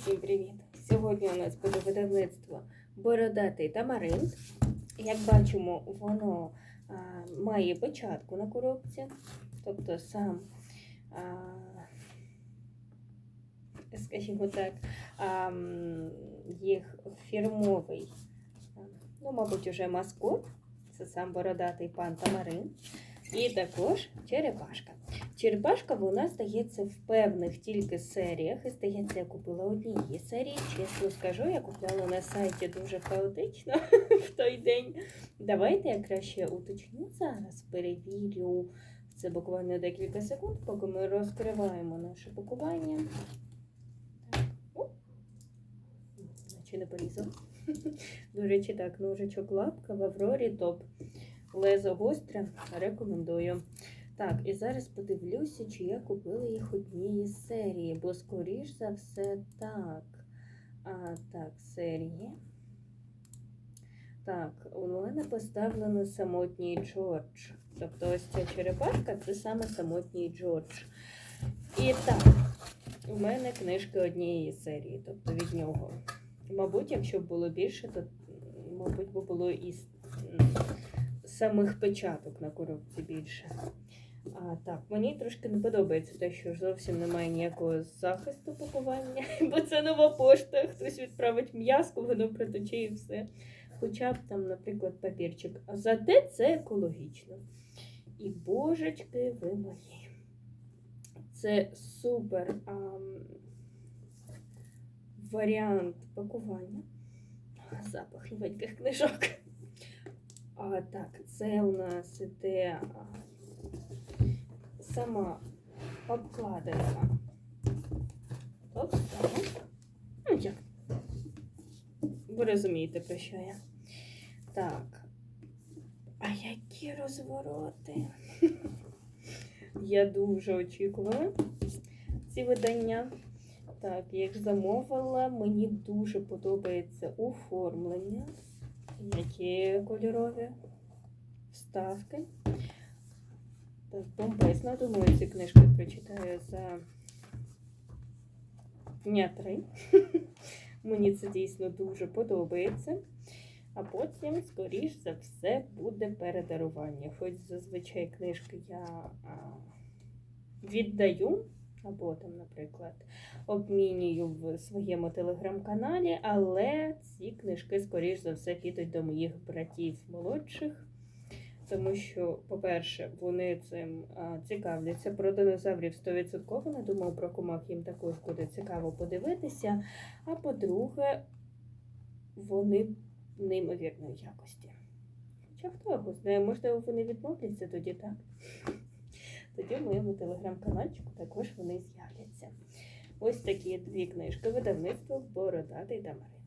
Усім привіт! Сьогодні у нас буде видавництво Бородатий тамарин. Як бачимо, воно а, має печатку на коробці, тобто сам, а, скажімо так, а, їх фірмовий, ну, мабуть, уже маскот. Це сам бородатий пан Тамарин. І також черепашка. Черепашка вона здається в певних тільки серіях. І здається, я купила однієї серії. Чесно скажу, я купляла на сайті дуже хаотично в той день. Давайте я краще уточню зараз, перевірю. Це буквально декілька секунд, поки ми розкриваємо наше пакування. О! Наче не порізав. До речі, так, ножичок лапка в Аврорі топ. Лезо гостре, рекомендую. Так, і зараз подивлюся, чи я купила їх однієї серії, бо, скоріш за все, так. А, так, серії. Так, у мене поставлено самотній Джордж. Тобто ось ця черепашка це саме самотній Джордж. І так, у мене книжки однієї серії, тобто від нього. Мабуть, якщо б було більше, то, мабуть, би було і самих печаток на коробці більше. А, так, мені трошки не подобається те, що зовсім немає ніякого захисту пакування, бо це нова пошта. Хтось відправить м'язку, воно притече і все. Хоча б там, наприклад, папірчик. А зате це екологічно. І божечки ви мої. Це супер ам, варіант пакування. Запах новеньких книжок. А, так, це у нас іде сама обкладинка. Тобто, ну як? Ви розумієте, про що я. Так. А які розвороти? Я дуже очікувала ці видання. Так, я їх замовила. Мені дуже подобається оформлення. Які кольорові вставки. Так, бомбезно. Думаю, ці книжки прочитаю за дня три. Мені це дійсно дуже подобається. А потім, скоріш за все, буде передарування. Хоч зазвичай книжки я віддаю, або там, наприклад, обмінюю в своєму телеграм-каналі, але ці книжки, скоріш за все, підуть до моїх братів молодших. Тому що, по-перше, вони цим цікавляться про динозаврів 100%. Не думаю, про комах їм також буде цікаво подивитися. А по-друге, вони неймовірної якості. Хоча хто його знає, можливо, вони відмовляться тоді, так? Тоді в моєму телеграм-канальчику також вони з'являться. Ось такі дві книжки видавництво Бородатий Дамари.